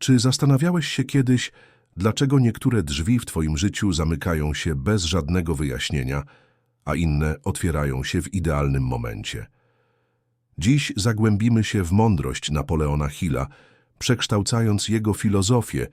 Czy zastanawiałeś się kiedyś, dlaczego niektóre drzwi w Twoim życiu zamykają się bez żadnego wyjaśnienia, a inne otwierają się w idealnym momencie? Dziś zagłębimy się w mądrość Napoleona Hilla, przekształcając jego filozofię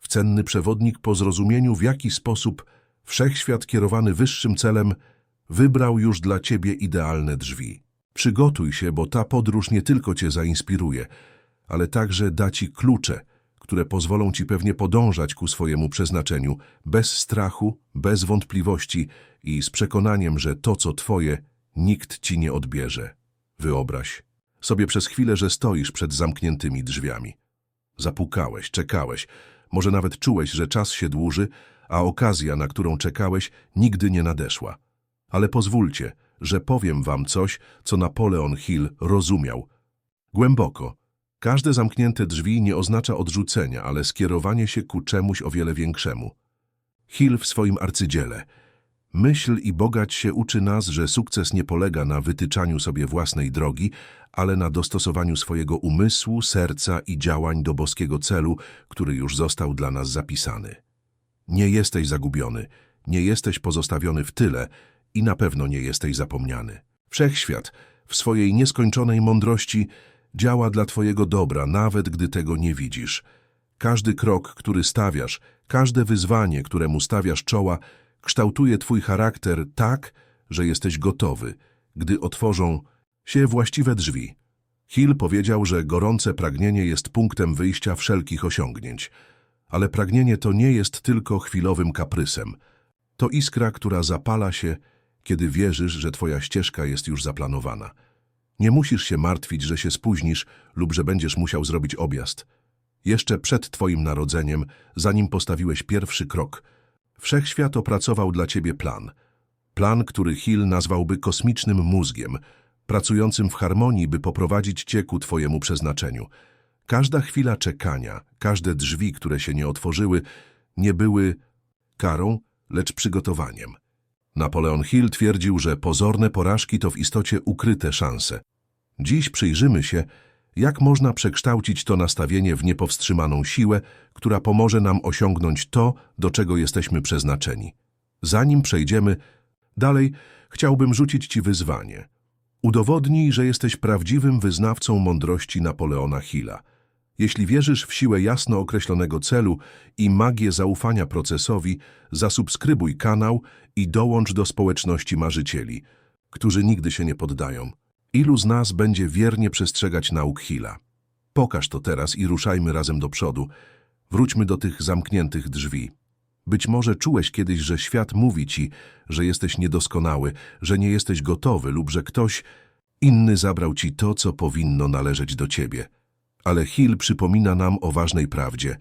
w cenny przewodnik po zrozumieniu, w jaki sposób wszechświat kierowany wyższym celem wybrał już dla Ciebie idealne drzwi. Przygotuj się, bo ta podróż nie tylko Cię zainspiruje, ale także da Ci klucze, które pozwolą Ci pewnie podążać ku swojemu przeznaczeniu bez strachu, bez wątpliwości i z przekonaniem, że to, co Twoje, nikt Ci nie odbierze. Wyobraź sobie przez chwilę, że stoisz przed zamkniętymi drzwiami. Zapukałeś, czekałeś, może nawet czułeś, że czas się dłuży, a okazja, na którą czekałeś, nigdy nie nadeszła. Ale pozwólcie, że powiem wam coś, co Napoleon Hill rozumiał. Głęboko. Każde zamknięte drzwi nie oznacza odrzucenia, ale skierowanie się ku czemuś o wiele większemu. Hill w swoim arcydziele. Myśl i bogać się uczy nas, że sukces nie polega na wytyczaniu sobie własnej drogi, ale na dostosowaniu swojego umysłu, serca i działań do boskiego celu, który już został dla nas zapisany. Nie jesteś zagubiony, nie jesteś pozostawiony w tyle i na pewno nie jesteś zapomniany. Wszechświat w swojej nieskończonej mądrości działa dla Twojego dobra, nawet gdy tego nie widzisz. Każdy krok, który stawiasz, każde wyzwanie, któremu stawiasz czoła, kształtuje Twój charakter tak, że jesteś gotowy, gdy otworzą się właściwe drzwi. Hill powiedział, że gorące pragnienie jest punktem wyjścia wszelkich osiągnięć. Ale pragnienie to nie jest tylko chwilowym kaprysem. To iskra, która zapala się, kiedy wierzysz, że Twoja ścieżka jest już zaplanowana. Nie musisz się martwić, że się spóźnisz lub że będziesz musiał zrobić objazd. Jeszcze przed Twoim narodzeniem, zanim postawiłeś pierwszy krok, Wszechświat opracował dla Ciebie plan. Plan, który Hill nazwałby kosmicznym mózgiem, pracującym w harmonii, by poprowadzić Cię ku Twojemu przeznaczeniu. Każda chwila czekania, każde drzwi, które się nie otworzyły, nie były karą, lecz przygotowaniem. Napoleon Hill twierdził, że pozorne porażki to w istocie ukryte szanse. Dziś przyjrzymy się, jak można przekształcić to nastawienie w niepowstrzymaną siłę, która pomoże nam osiągnąć to, do czego jesteśmy przeznaczeni. Zanim przejdziemy dalej, chciałbym rzucić Ci wyzwanie. Udowodnij, że jesteś prawdziwym wyznawcą mądrości Napoleona Hilla. Jeśli wierzysz w siłę jasno określonego celu i magię zaufania procesowi, zasubskrybuj kanał i dołącz do społeczności marzycieli, którzy nigdy się nie poddają. Ilu z nas będzie wiernie przestrzegać nauk Hilla? Pokaż to teraz i ruszajmy razem do przodu. Wróćmy do tych zamkniętych drzwi. Być może czułeś kiedyś, że świat mówi ci, że jesteś niedoskonały, że nie jesteś gotowy lub że ktoś inny zabrał ci to, co powinno należeć do ciebie. Ale Hill przypomina nam o ważnej prawdzie.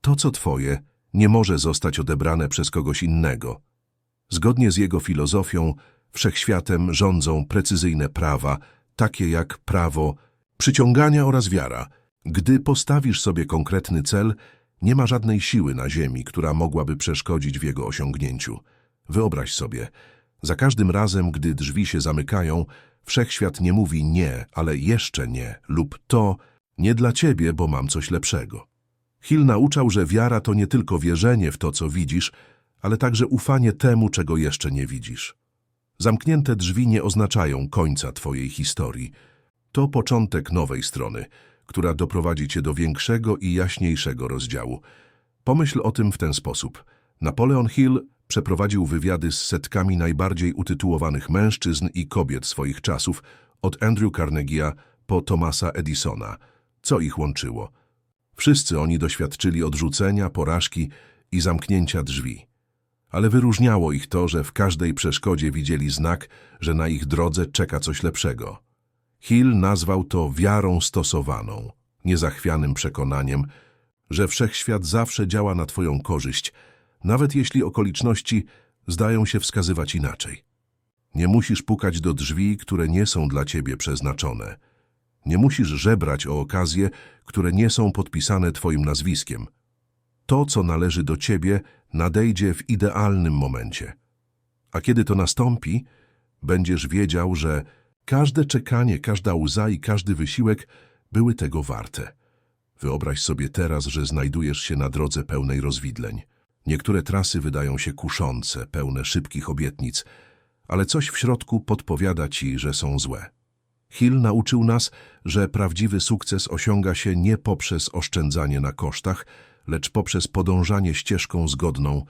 To, co twoje, nie może zostać odebrane przez kogoś innego. Zgodnie z jego filozofią, wszechświatem rządzą precyzyjne prawa, takie jak prawo przyciągania oraz wiara. Gdy postawisz sobie konkretny cel, nie ma żadnej siły na ziemi, która mogłaby przeszkodzić w jego osiągnięciu. Wyobraź sobie, za każdym razem, gdy drzwi się zamykają, wszechświat nie mówi nie, ale jeszcze nie, lub to nie dla ciebie, bo mam coś lepszego. Hill nauczał, że wiara to nie tylko wierzenie w to, co widzisz, ale także ufanie temu, czego jeszcze nie widzisz. Zamknięte drzwi nie oznaczają końca twojej historii. To początek nowej strony, która doprowadzi cię do większego i jaśniejszego rozdziału. Pomyśl o tym w ten sposób. Napoleon Hill przeprowadził wywiady z setkami najbardziej utytułowanych mężczyzn i kobiet swoich czasów, od Andrew Carnegie'a po Thomasa Edisona. Co ich łączyło? Wszyscy oni doświadczyli odrzucenia, porażki i zamknięcia drzwi. Ale wyróżniało ich to, że w każdej przeszkodzie widzieli znak, że na ich drodze czeka coś lepszego. Hill nazwał to wiarą stosowaną, niezachwianym przekonaniem, że wszechświat zawsze działa na Twoją korzyść, nawet jeśli okoliczności zdają się wskazywać inaczej. Nie musisz pukać do drzwi, które nie są dla Ciebie przeznaczone. Nie musisz żebrać o okazje, które nie są podpisane Twoim nazwiskiem. To, co należy do Ciebie, nadejdzie w idealnym momencie. A kiedy to nastąpi, będziesz wiedział, że każde czekanie, każda łza i każdy wysiłek były tego warte. Wyobraź sobie teraz, że znajdujesz się na drodze pełnej rozwidleń. Niektóre trasy wydają się kuszące, pełne szybkich obietnic, ale coś w środku podpowiada ci, że są złe. Hill nauczył nas, że prawdziwy sukces osiąga się nie poprzez oszczędzanie na kosztach, lecz poprzez podążanie ścieżką zgodną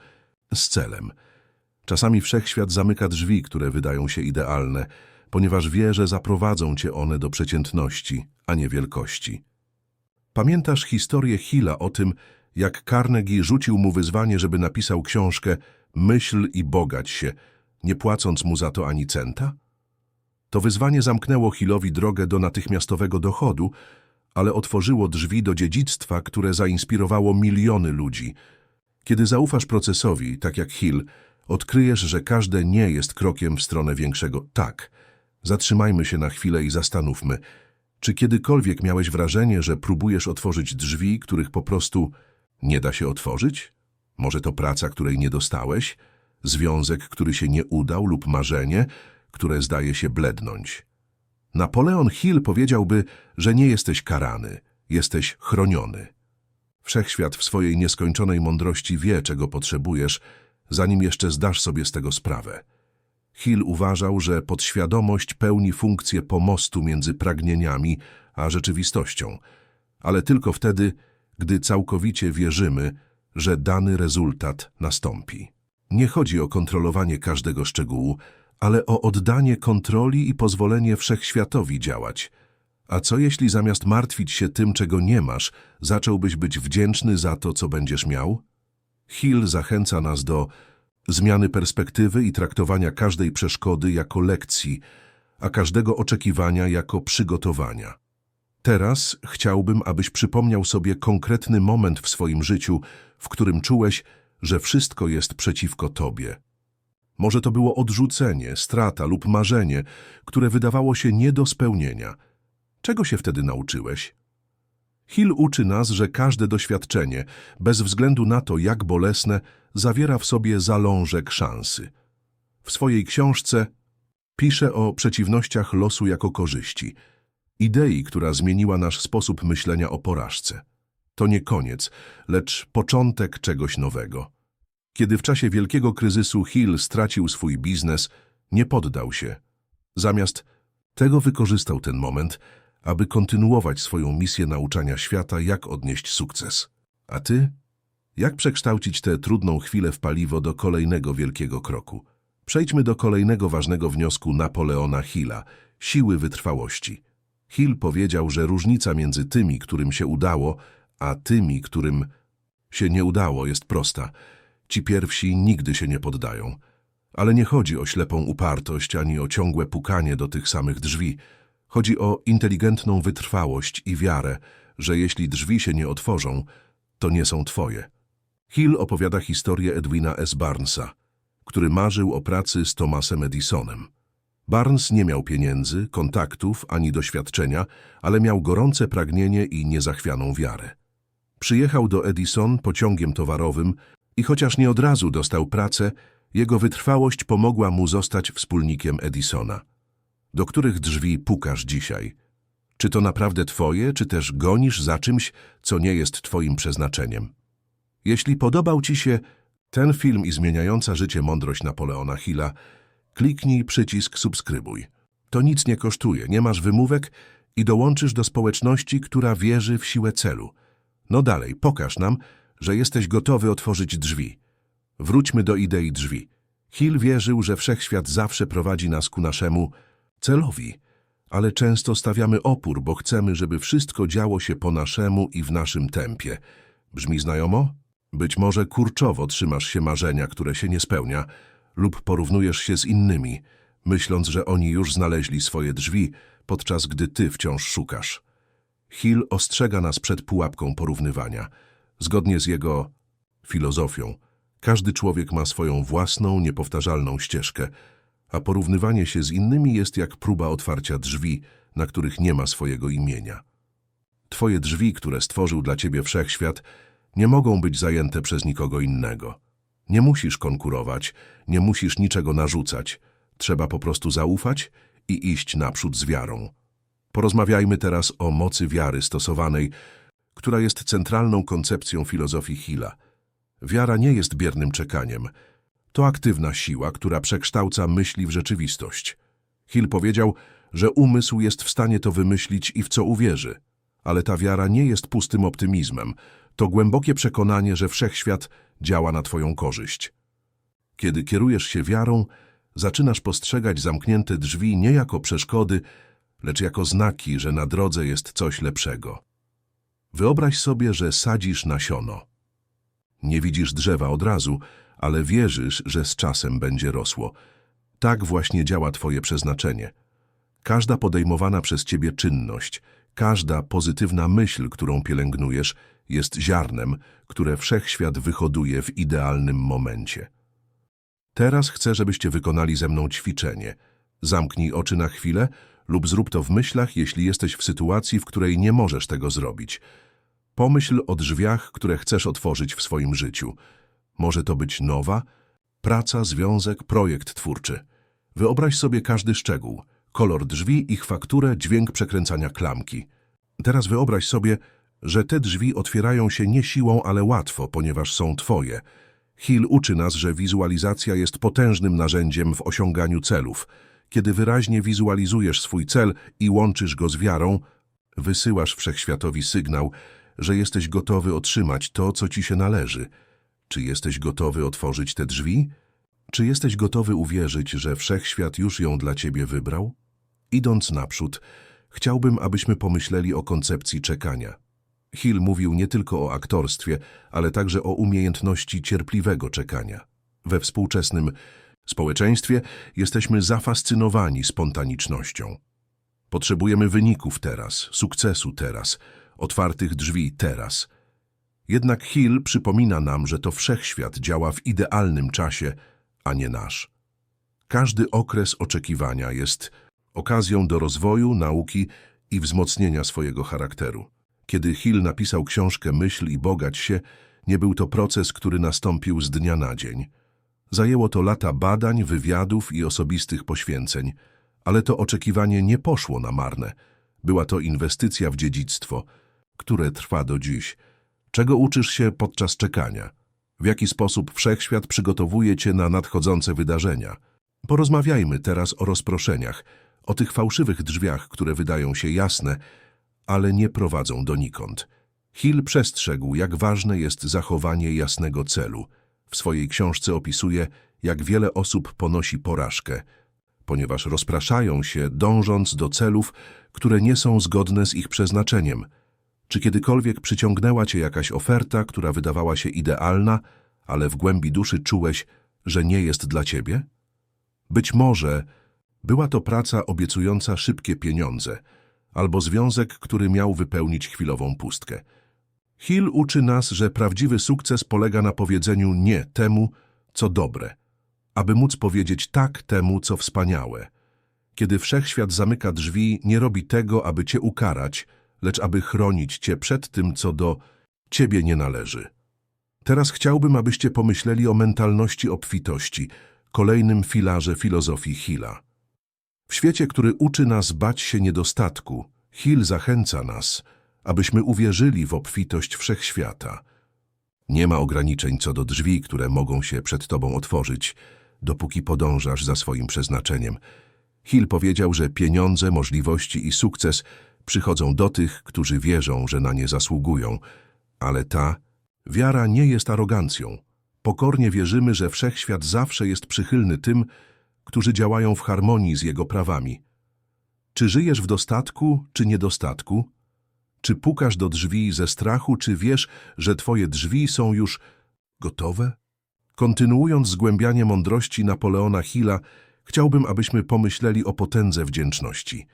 z celem. Czasami wszechświat zamyka drzwi, które wydają się idealne, ponieważ wie, że zaprowadzą cię one do przeciętności, a nie wielkości. Pamiętasz historię Hilla o tym, jak Carnegie rzucił mu wyzwanie, żeby napisał książkę Myśl i bogać się, nie płacąc mu za to ani centa? To wyzwanie zamknęło Hillowi drogę do natychmiastowego dochodu, ale otworzyło drzwi do dziedzictwa, które zainspirowało miliony ludzi. Kiedy zaufasz procesowi, tak jak Hill, odkryjesz, że każde nie jest krokiem w stronę większego tak. Zatrzymajmy się na chwilę i zastanówmy, czy kiedykolwiek miałeś wrażenie, że próbujesz otworzyć drzwi, których po prostu nie da się otworzyć? Może to praca, której nie dostałeś? Związek, który się nie udał lub marzenie, które zdaje się blednąć? Napoleon Hill powiedziałby, że nie jesteś karany, jesteś chroniony. Wszechświat w swojej nieskończonej mądrości wie, czego potrzebujesz, zanim jeszcze zdasz sobie z tego sprawę. Hill uważał, że podświadomość pełni funkcję pomostu między pragnieniami a rzeczywistością, ale tylko wtedy, gdy całkowicie wierzymy, że dany rezultat nastąpi. Nie chodzi o kontrolowanie każdego szczegółu, ale o oddanie kontroli i pozwolenie wszechświatowi działać. A co jeśli zamiast martwić się tym, czego nie masz, zacząłbyś być wdzięczny za to, co będziesz miał? Hill zachęca nas do zmiany perspektywy i traktowania każdej przeszkody jako lekcji, a każdego oczekiwania jako przygotowania. Teraz chciałbym, abyś przypomniał sobie konkretny moment w swoim życiu, w którym czułeś, że wszystko jest przeciwko tobie. Może to było odrzucenie, strata lub marzenie, które wydawało się nie do spełnienia. Czego się wtedy nauczyłeś? Hill uczy nas, że każde doświadczenie, bez względu na to, jak bolesne, zawiera w sobie zalążek szansy. W swojej książce pisze o przeciwnościach losu jako korzyści, idei, która zmieniła nasz sposób myślenia o porażce. To nie koniec, lecz początek czegoś nowego. Kiedy w czasie wielkiego kryzysu Hill stracił swój biznes, nie poddał się. Zamiast tego wykorzystał ten moment, aby kontynuować swoją misję nauczania świata, jak odnieść sukces. A ty? Jak przekształcić tę trudną chwilę w paliwo do kolejnego wielkiego kroku? Przejdźmy do kolejnego ważnego wniosku Napoleona Hilla – siły wytrwałości. Hill powiedział, że różnica między tymi, którym się udało, a tymi, którym się nie udało, jest prosta. Ci pierwsi nigdy się nie poddają. Ale nie chodzi o ślepą upartość ani o ciągłe pukanie do tych samych drzwi. Chodzi o inteligentną wytrwałość i wiarę, że jeśli drzwi się nie otworzą, to nie są twoje. Hill opowiada historię Edwina S. Barnesa, który marzył o pracy z Thomasem Edisonem. Barnes nie miał pieniędzy, kontaktów ani doświadczenia, ale miał gorące pragnienie i niezachwianą wiarę. Przyjechał do Edison pociągiem towarowym i chociaż nie od razu dostał pracę, jego wytrwałość pomogła mu zostać wspólnikiem Edisona. Do których drzwi pukasz dzisiaj? Czy to naprawdę twoje, czy też gonisz za czymś, co nie jest twoim przeznaczeniem? Jeśli podobał ci się ten film i zmieniająca życie mądrość Napoleona Hilla, kliknij przycisk subskrybuj. To nic nie kosztuje, nie masz wymówek i dołączysz do społeczności, która wierzy w siłę celu. No dalej, pokaż nam, że jesteś gotowy otworzyć drzwi. Wróćmy do idei drzwi. Hill wierzył, że wszechświat zawsze prowadzi nas ku naszemu celowi, ale często stawiamy opór, bo chcemy, żeby wszystko działo się po naszemu i w naszym tempie. Brzmi znajomo? Być może kurczowo trzymasz się marzenia, które się nie spełnia, lub porównujesz się z innymi, myśląc, że oni już znaleźli swoje drzwi, podczas gdy ty wciąż szukasz. Hill ostrzega nas przed pułapką porównywania. Zgodnie z jego filozofią, każdy człowiek ma swoją własną, niepowtarzalną ścieżkę, a porównywanie się z innymi jest jak próba otwarcia drzwi, na których nie ma swojego imienia. Twoje drzwi, które stworzył dla ciebie wszechświat, nie mogą być zajęte przez nikogo innego. Nie musisz konkurować, nie musisz niczego narzucać. Trzeba po prostu zaufać i iść naprzód z wiarą. Porozmawiajmy teraz o mocy wiary stosowanej, która jest centralną koncepcją filozofii Hilla. Wiara nie jest biernym czekaniem. To aktywna siła, która przekształca myśli w rzeczywistość. Hill powiedział, że umysł jest w stanie to wymyślić i w co uwierzy. Ale ta wiara nie jest pustym optymizmem. To głębokie przekonanie, że wszechświat działa na twoją korzyść. Kiedy kierujesz się wiarą, zaczynasz postrzegać zamknięte drzwi nie jako przeszkody, lecz jako znaki, że na drodze jest coś lepszego. Wyobraź sobie, że sadzisz nasiono. Nie widzisz drzewa od razu, ale wierzysz, że z czasem będzie rosło. Tak właśnie działa Twoje przeznaczenie. Każda podejmowana przez Ciebie czynność, każda pozytywna myśl, którą pielęgnujesz, jest ziarnem, które wszechświat wyhoduje w idealnym momencie. Teraz chcę, żebyście wykonali ze mną ćwiczenie. Zamknij oczy na chwilę lub zrób to w myślach, jeśli jesteś w sytuacji, w której nie możesz tego zrobić. Pomyśl o drzwiach, które chcesz otworzyć w swoim życiu. Może to być nowa, praca, związek, projekt twórczy. Wyobraź sobie każdy szczegół. Kolor drzwi, ich fakturę, dźwięk przekręcania klamki. Teraz wyobraź sobie, że te drzwi otwierają się nie siłą, ale łatwo, ponieważ są twoje. Hill uczy nas, że wizualizacja jest potężnym narzędziem w osiąganiu celów. Kiedy wyraźnie wizualizujesz swój cel i łączysz go z wiarą, wysyłasz wszechświatowi sygnał, że jesteś gotowy otrzymać to, co ci się należy. Czy jesteś gotowy otworzyć te drzwi? Czy jesteś gotowy uwierzyć, że wszechświat już ją dla ciebie wybrał? Idąc naprzód, chciałbym, abyśmy pomyśleli o koncepcji czekania. Hill mówił nie tylko o aktorstwie, ale także o umiejętności cierpliwego czekania. We współczesnym społeczeństwie jesteśmy zafascynowani spontanicznością. Potrzebujemy wyników teraz, sukcesu teraz, otwartych drzwi teraz. Jednak Hill przypomina nam, że to wszechświat działa w idealnym czasie, a nie nasz. Każdy okres oczekiwania jest okazją do rozwoju, nauki i wzmocnienia swojego charakteru. Kiedy Hill napisał książkę Myśl i bogać się, nie był to proces, który nastąpił z dnia na dzień. Zajęło to lata badań, wywiadów i osobistych poświęceń, ale to oczekiwanie nie poszło na marne. Była to inwestycja w dziedzictwo, które trwa do dziś. Czego uczysz się podczas czekania? W jaki sposób wszechświat przygotowuje cię na nadchodzące wydarzenia? Porozmawiajmy teraz o rozproszeniach, o tych fałszywych drzwiach, które wydają się jasne, ale nie prowadzą donikąd. Hill przestrzegł, jak ważne jest zachowanie jasnego celu. W swojej książce opisuje, jak wiele osób ponosi porażkę, ponieważ rozpraszają się, dążąc do celów, które nie są zgodne z ich przeznaczeniem. Czy kiedykolwiek przyciągnęła cię jakaś oferta, która wydawała się idealna, ale w głębi duszy czułeś, że nie jest dla ciebie? Być może była to praca obiecująca szybkie pieniądze – albo związek, który miał wypełnić chwilową pustkę. Hill uczy nas, że prawdziwy sukces polega na powiedzeniu nie temu, co dobre, aby móc powiedzieć tak temu, co wspaniałe. Kiedy wszechświat zamyka drzwi, nie robi tego, aby cię ukarać, lecz aby chronić cię przed tym, co do ciebie nie należy. Teraz chciałbym, abyście pomyśleli o mentalności obfitości, kolejnym filarze filozofii Hilla. W świecie, który uczy nas bać się niedostatku, Hill zachęca nas, abyśmy uwierzyli w obfitość wszechświata. Nie ma ograniczeń co do drzwi, które mogą się przed tobą otworzyć, dopóki podążasz za swoim przeznaczeniem. Hill powiedział, że pieniądze, możliwości i sukces przychodzą do tych, którzy wierzą, że na nie zasługują, ale ta wiara nie jest arogancją. Pokornie wierzymy, że wszechświat zawsze jest przychylny tym, którzy działają w harmonii z Jego prawami. Czy żyjesz w dostatku, czy niedostatku? Czy pukasz do drzwi ze strachu, czy wiesz, że Twoje drzwi są już gotowe? Kontynuując zgłębianie mądrości Napoleona Hilla, chciałbym, abyśmy pomyśleli o potędze wdzięczności.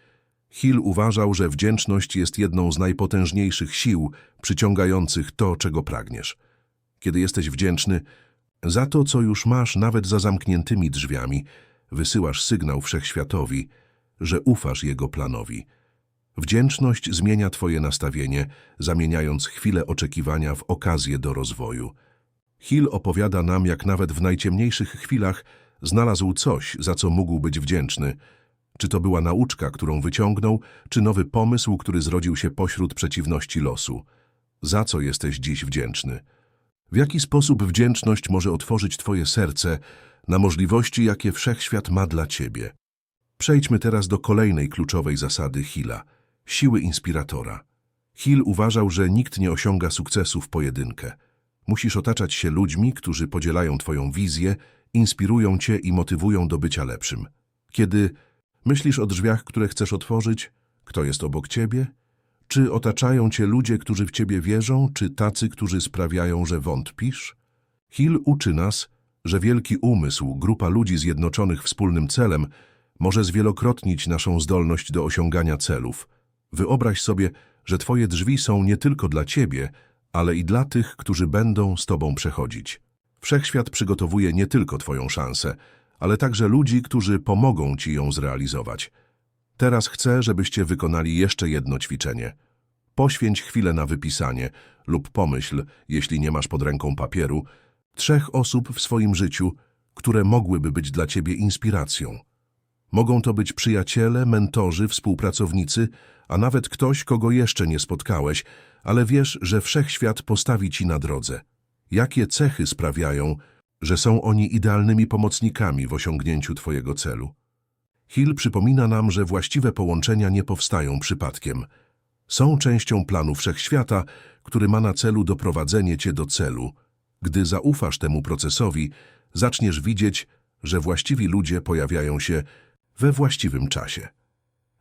Hill uważał, że wdzięczność jest jedną z najpotężniejszych sił przyciągających to, czego pragniesz. Kiedy jesteś wdzięczny za to, co już masz nawet za zamkniętymi drzwiami, wysyłasz sygnał wszechświatowi, że ufasz jego planowi. Wdzięczność zmienia twoje nastawienie, zamieniając chwilę oczekiwania w okazję do rozwoju. Hill opowiada nam, jak nawet w najciemniejszych chwilach znalazł coś, za co mógł być wdzięczny. Czy to była nauczka, którą wyciągnął, czy nowy pomysł, który zrodził się pośród przeciwności losu. Za co jesteś dziś wdzięczny? W jaki sposób wdzięczność może otworzyć Twoje serce na możliwości, jakie wszechświat ma dla Ciebie? Przejdźmy teraz do kolejnej kluczowej zasady Hilla – siły inspiratora. Hill uważał, że nikt nie osiąga sukcesu w pojedynkę. Musisz otaczać się ludźmi, którzy podzielają Twoją wizję, inspirują Cię i motywują do bycia lepszym. Kiedy myślisz o drzwiach, które chcesz otworzyć, kto jest obok Ciebie? Czy otaczają Cię ludzie, którzy w Ciebie wierzą, czy tacy, którzy sprawiają, że wątpisz? Hill uczy nas, że wielki umysł, grupa ludzi zjednoczonych wspólnym celem, może zwielokrotnić naszą zdolność do osiągania celów. Wyobraź sobie, że Twoje drzwi są nie tylko dla Ciebie, ale i dla tych, którzy będą z Tobą przechodzić. Wszechświat przygotowuje nie tylko Twoją szansę, ale także ludzi, którzy pomogą Ci ją zrealizować. Teraz chcę, żebyście wykonali jeszcze jedno ćwiczenie. Poświęć chwilę na wypisanie lub pomyśl, jeśli nie masz pod ręką papieru, trzech osób w swoim życiu, które mogłyby być dla Ciebie inspiracją. Mogą to być przyjaciele, mentorzy, współpracownicy, a nawet ktoś, kogo jeszcze nie spotkałeś, ale wiesz, że wszechświat postawi ci na drodze. Jakie cechy sprawiają, że są oni idealnymi pomocnikami w osiągnięciu Twojego celu? Hill przypomina nam, że właściwe połączenia nie powstają przypadkiem. Są częścią planu wszechświata, który ma na celu doprowadzenie Cię do celu. Gdy zaufasz temu procesowi, zaczniesz widzieć, że właściwi ludzie pojawiają się we właściwym czasie.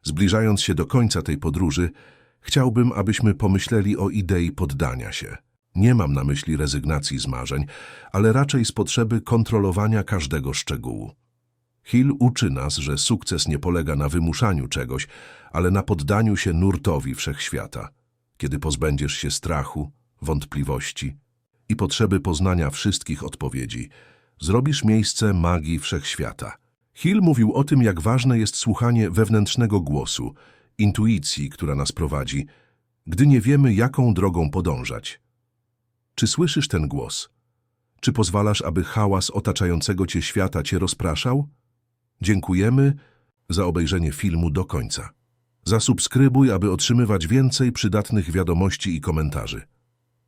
Zbliżając się do końca tej podróży, chciałbym, abyśmy pomyśleli o idei poddania się. Nie mam na myśli rezygnacji z marzeń, ale raczej z potrzeby kontrolowania każdego szczegółu. Hill uczy nas, że sukces nie polega na wymuszaniu czegoś, ale na poddaniu się nurtowi wszechświata. Kiedy pozbędziesz się strachu, wątpliwości i potrzeby poznania wszystkich odpowiedzi, zrobisz miejsce magii wszechświata. Hill mówił o tym, jak ważne jest słuchanie wewnętrznego głosu, intuicji, która nas prowadzi, gdy nie wiemy, jaką drogą podążać. Czy słyszysz ten głos? Czy pozwalasz, aby hałas otaczającego cię świata cię rozpraszał? Dziękujemy za obejrzenie filmu do końca. Zasubskrybuj, aby otrzymywać więcej przydatnych wiadomości i komentarzy.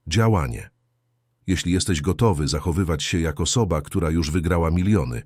Działanie. Jeśli jesteś gotowy zachowywać się jak osoba, która już wygrała miliony,